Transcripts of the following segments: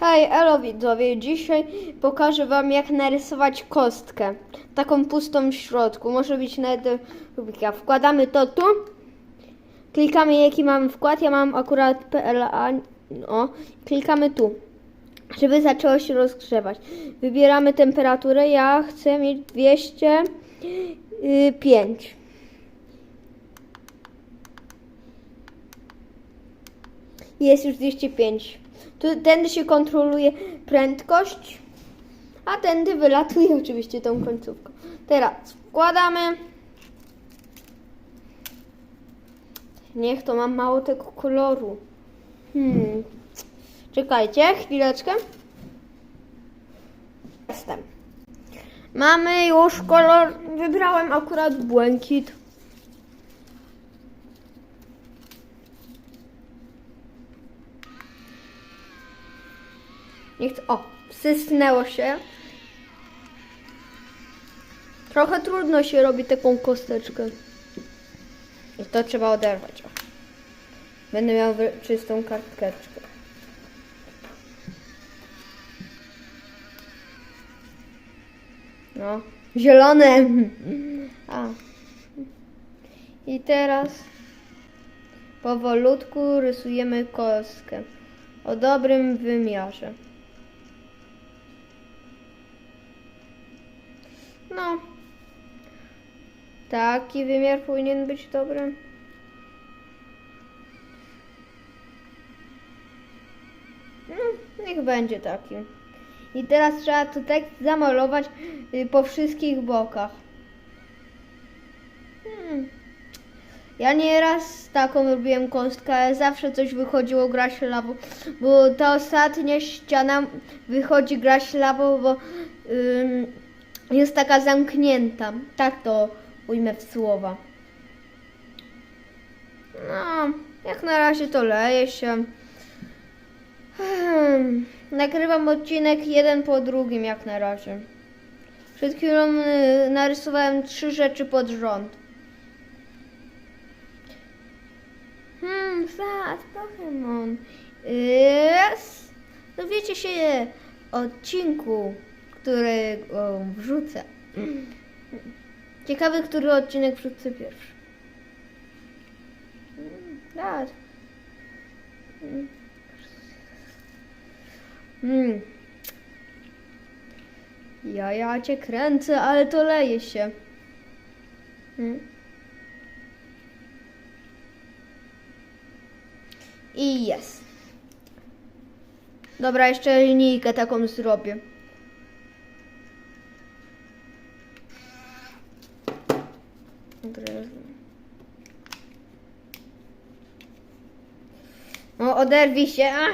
Hej, elo widzowie, dzisiaj pokażę wam jak narysować kostkę. Taką pustą w środku, może być nawet rubika. Wkładamy to tu, klikamy jaki mamy wkład, ja mam akurat PLA, no, klikamy tu, żeby zaczęło się rozgrzewać. Wybieramy temperaturę, ja chcę mieć 205. Jest już 205. Tędy się kontroluje prędkość, a tędy wylatuje oczywiście tą końcówką. Teraz wkładamy. Niech to mam mało tego koloru. Hmm. Czekajcie, chwileczkę. Jestem. Mamy już kolor. Wybrałem akurat błękit. Nie chcę. O, wsysnęło się. Trochę trudno się robi taką kosteczkę. I to trzeba oderwać. O. Będę miał czystą karteczkę. No, zielone. A. I teraz powolutku rysujemy kostkę o dobrym wymiarze. No. Taki wymiar powinien być dobry. No, niech będzie taki. I teraz trzeba tu tekst zamalować y, po wszystkich bokach. Hmm. Ja nieraz taką robiłem kostkę, ale zawsze coś wychodziło gra ślabą, bo ta ostatnia ściana wychodzi gra ślabą, bo ym, jest taka zamknięta. Tak to ujmę w słowa. No, jak na razie to leje się. Hmm, nagrywam odcinek jeden po drugim jak na razie. Przed chwilą y, narysowałem trzy rzeczy pod rząd. Hmm, zaraz, Pokémon. Yes. Dowiecie się odcinku, który o, wrzucę. Ciekawy, który odcinek wrzucę pierwszy. Hmm. Hmm. Ja, ja cię kręcę, ale to leje się. Hmm. I jest. Dobra, jeszcze linijkę taką zrobię. Dobra. No, oderwij się. A!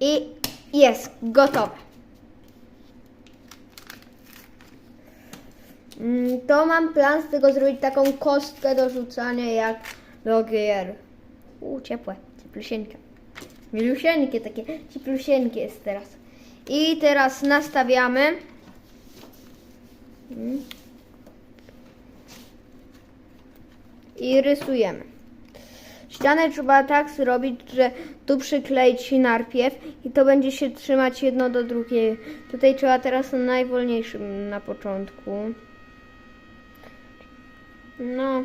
I jest gotowe. Mm, To mam plan z tego zrobić taką kostkę do rzucania jak do gier. U, ciepłe, cieplusieńkie. Milusieńkie takie, cieplusieńkie jest teraz. I teraz nastawiamy. Mm. I rysujemy. Ścianę trzeba tak zrobić, że tu przykleić najpierw i to będzie się trzymać jedno do drugiego. Tutaj trzeba teraz na najwolniejszym na początku. No.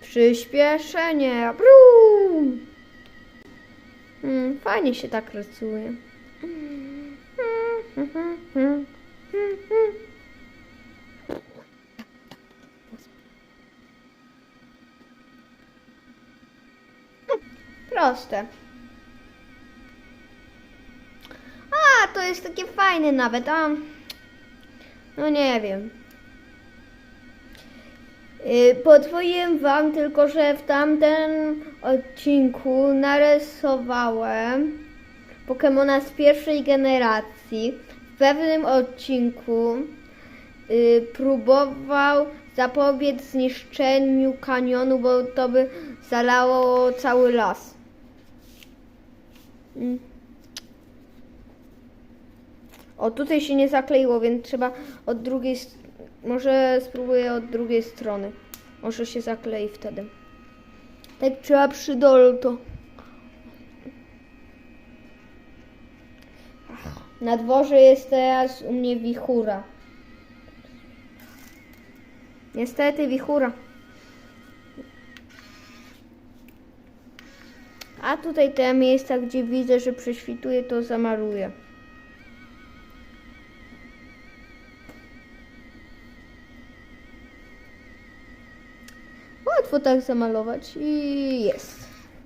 Przyspieszenie. Brum. Mm, fajnie się tak rysuje. Proste. A, to jest takie fajne nawet, a... No nie wiem. Yy, Podwoiłem wam tylko, że w tamtym odcinku narysowałem Pokemona z pierwszej generacji. W pewnym odcinku yy, próbował zapobiec zniszczeniu kanionu, bo to by zalało cały las. Mm. O, tutaj się nie zakleiło, więc trzeba od drugiej... s- Może spróbuję od drugiej strony. Może się zaklei wtedy. Tak trzeba przy dolu to. Na dworze jest teraz u mnie wichura. Niestety wichura. A tutaj te miejsca, gdzie widzę, że prześwituje, to zamaluję. Tak zamalować i jest.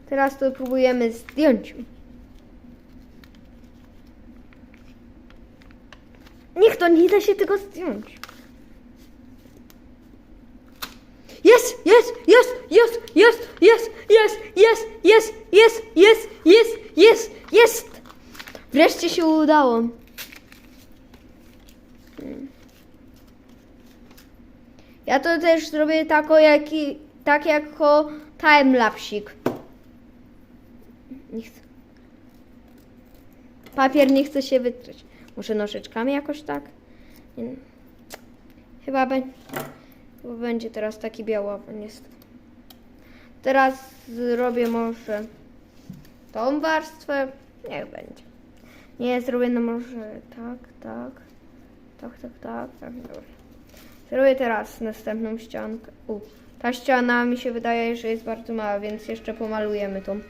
Teraz to próbujemy zdjąć. Niech to nie da się tego zdjąć. Jest, jest, jest, jest, jest, jest, jest, jest, jest, jest, jest, jest, jest, jest. Wreszcie się udało. Hmm. Ja to też zrobię tako, jak, i- tak jako timelapsik. Nie chcę. Papier nie chce się wytrzeć. Może nożyczkami jakoś tak? Chyba będzie. Chyba będzie teraz taki niestety. Teraz zrobię może tą warstwę. Niech będzie. Nie, zrobię no może tak, tak. Tak, tak, tak. tak dobra. Zrobię teraz następną ściankę. U, ta ściana mi się wydaje, że jest bardzo mała, więc jeszcze pomalujemy tą.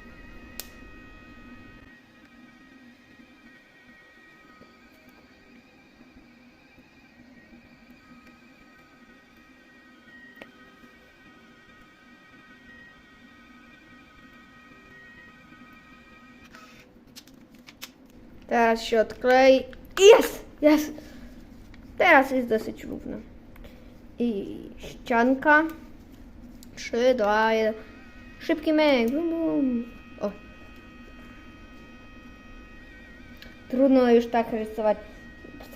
Teraz się odklei. Jest! Jest! Teraz jest dosyć równo. I ścianka. 3, 2, 1. Szybki myk. Bum, bum. O. Trudno już tak rysować.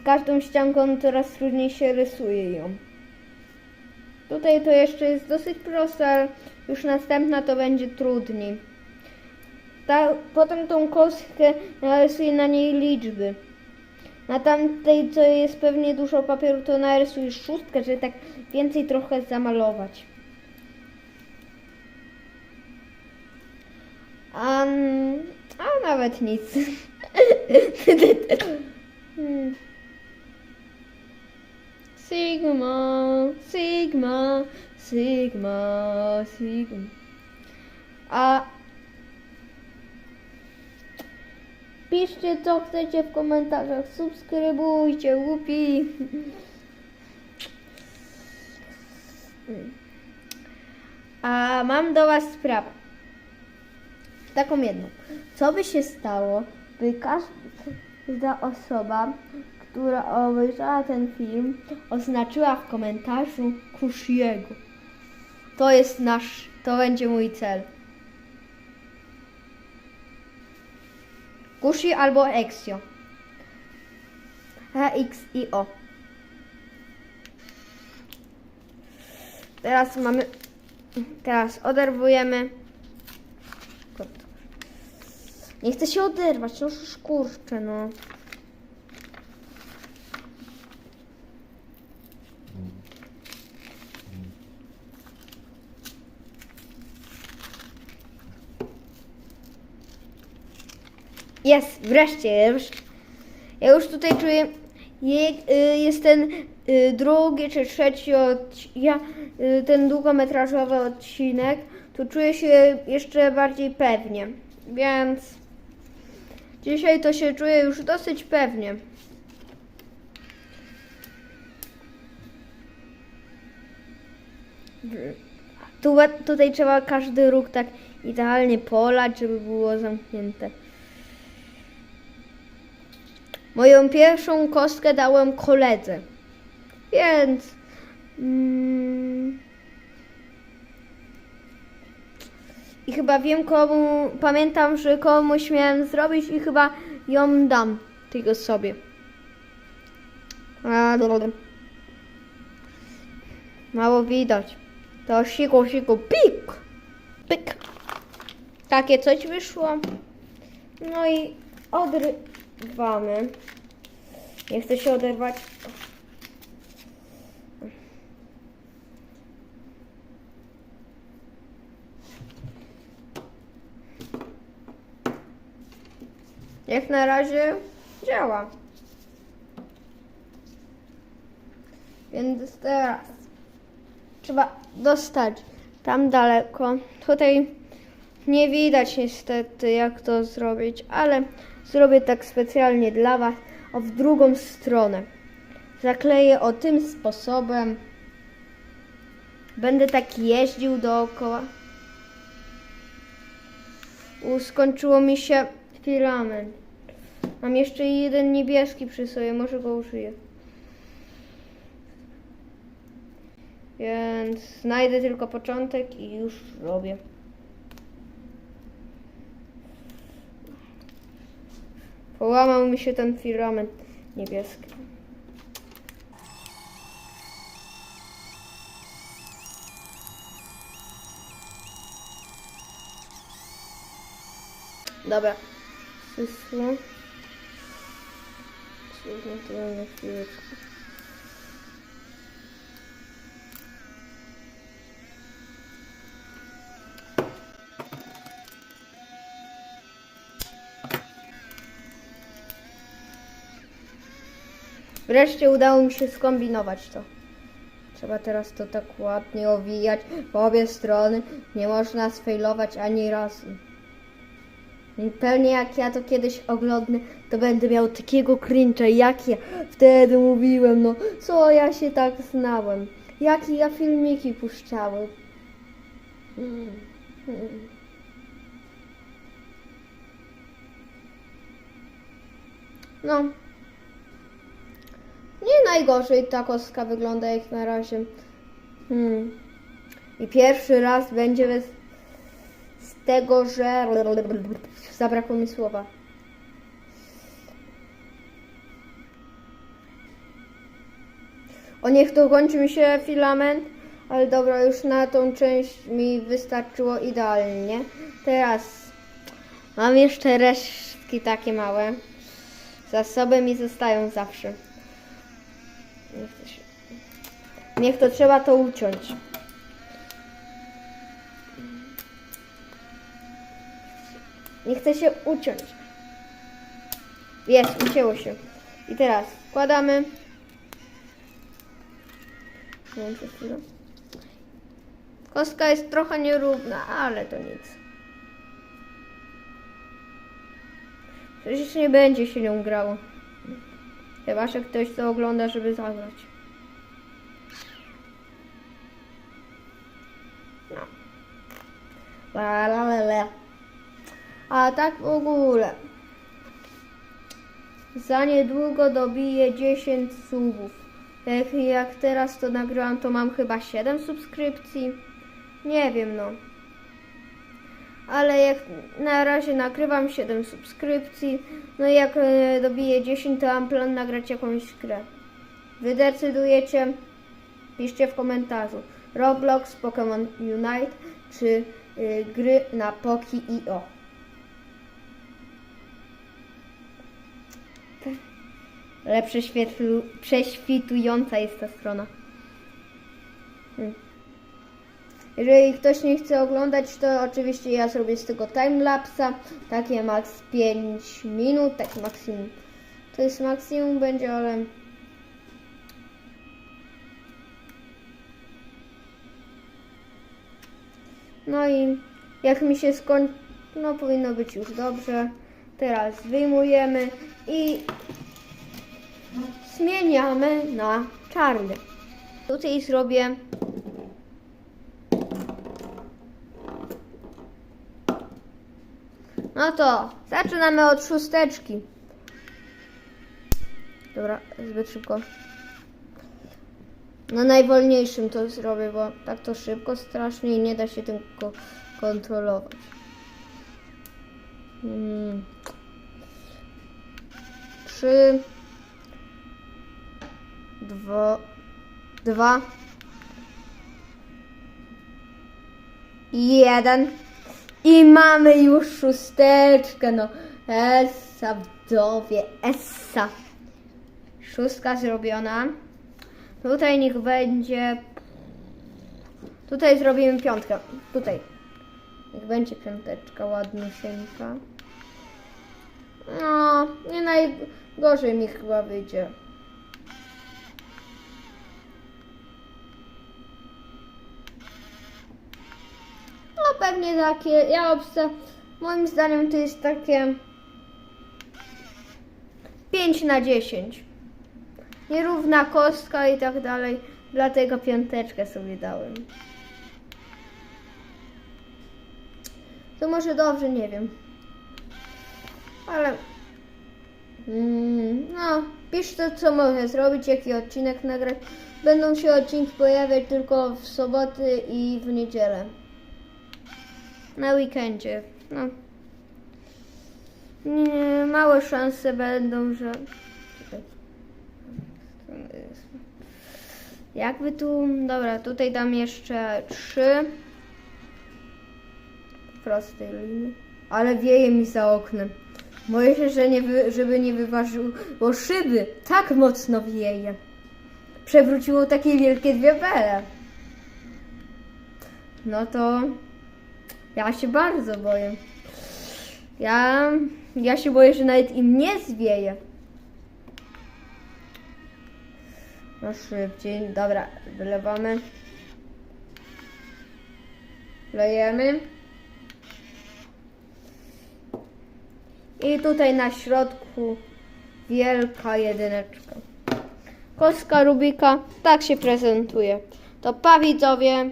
Z każdą ścianką coraz trudniej się rysuje ją. Tutaj to jeszcze jest dosyć proste, ale już następna to będzie trudniej. Ta, potem tą kostkę narysuję na niej liczby. Na tamtej, co jest pewnie dużo papieru, to narysuję szóstkę, żeby tak więcej trochę zamalować. A, a nawet nic. Sigma, Sigma, Sigma, Sigma. A Piszcie co chcecie w komentarzach, subskrybujcie, głupi. A mam do Was sprawę. Taką jedną. Co by się stało, by każda osoba, która obejrzała ten film, oznaczyła w komentarzu Kushiego. To jest nasz, to będzie mój cel. Kushi albo Exio. E, X i O. Teraz mamy. Teraz oderwujemy. Nie chcę się oderwać, no kurczę, no. Jest, wreszcie. Już, ja już tutaj czuję, je, y, jest ten y, drugi czy trzeci odc- ja, y, ten długometrażowy odcinek, tu czuję się jeszcze bardziej pewnie, więc dzisiaj to się czuję już dosyć pewnie. Tu, tutaj trzeba każdy róg tak idealnie polać, żeby było zamknięte. Moją pierwszą kostkę dałem koledze. Więc. Mm, I chyba wiem komu. Pamiętam, że komuś miałem zrobić i chyba ją dam tego sobie. A, dobra. Mało widać. To siku, siku, pik! Pyk! Takie coś wyszło. No i odrywamy. Nie chcę się oderwać. Jak na razie działa. Więc teraz trzeba dostać tam daleko. Tutaj nie widać niestety jak to zrobić, ale zrobię tak specjalnie dla Was, o w drugą stronę. Zakleję o tym sposobem. Będę tak jeździł dookoła. U, skończyło mi się filament. Mam jeszcze jeden niebieski przy sobie, może go użyję. Więc znajdę tylko początek i już robię. Połamał mi się ten filament niebieski. Dobra. Sysło. Sysło to na chwileczkę. Wreszcie udało mi się skombinować to. Trzeba teraz to tak ładnie owijać w obie strony. Nie można sfejlować ani razu. Pewnie jak ja to kiedyś oglądnę, to będę miał takiego cringe'a, jak ja wtedy mówiłem, no co ja się tak znałem. Jakie ja filmiki puszczałem. Mm, mm. No. Nie najgorzej ta kostka wygląda jak na razie. Hmm. I pierwszy raz będzie bez z tego, że zabrakło mi słowa. O niech to kończy mi się filament, ale dobra, już na tą część mi wystarczyło idealnie. Teraz mam jeszcze resztki takie małe. Zasoby mi zostają zawsze. Niech to, się... Niech to trzeba to uciąć. Nie chce się uciąć. Jest, ucięło się. I teraz wkładamy. Kostka jest trochę nierówna, ale to nic. Przecież nie będzie się nią grało. Chyba, że ktoś to ogląda, żeby zagrać. No. La, la, la, la. A tak w ogóle. Za niedługo dobiję 10 subów. Jak, jak teraz to nagrałam, to mam chyba 7 subskrypcji. Nie wiem, no. Ale jak na razie nagrywam 7 subskrypcji, no i jak e, dobiję 10, to mam plan nagrać jakąś grę. Wy decydujecie, piszcie w komentarzu. Roblox, Pokémon Unite czy y, gry na Poki.io. Ale prześwitująca jest ta strona. Hmm. Jeżeli ktoś nie chce oglądać, to oczywiście ja zrobię z tego timelapsa. Takie max 5 minut, tak maksimum. To jest maksimum będzie, ale... No i jak mi się skończy, no powinno być już dobrze. Teraz wyjmujemy i zmieniamy na czarny. Tutaj zrobię No to zaczynamy od szósteczki. Dobra, zbyt szybko. Na najwolniejszym to zrobię, bo tak to szybko strasznie i nie da się tym ko- kontrolować. Hmm. Trzy. Dwa. Dwa. Jeden. I mamy już szósteczkę, no. Essa wdowie, essa. Szóstka zrobiona. Tutaj niech będzie. Tutaj zrobimy piątkę. Tutaj. Niech będzie piąteczka ładniusieńka. No, nie najgorzej mi chyba wyjdzie. Pewnie takie, ja obsta, moim zdaniem to jest takie 5 na 10. Nierówna kostka i tak dalej, dlatego piąteczkę sobie dałem. To może dobrze, nie wiem. Ale. Mm, no, pisz to, co mogę zrobić, jaki odcinek nagrać. Będą się odcinki pojawiać tylko w soboty i w niedzielę. Na weekendzie. No. Nie, małe szanse będą, że. Jakby tu. Dobra, tutaj dam jeszcze trzy. Prostej. Ale wieje mi za oknem. Boję się, że nie wy, żeby nie wyważył, bo szyby tak mocno wieje. Przewróciło takie wielkie dwie bele. No to ja się bardzo boję. Ja, ja się boję, że nawet im nie zwieje. No szybciej. Dobra, wylewamy. Lejemy. I tutaj na środku wielka jedyneczka. Kostka Rubika tak się prezentuje. To pa widzowie.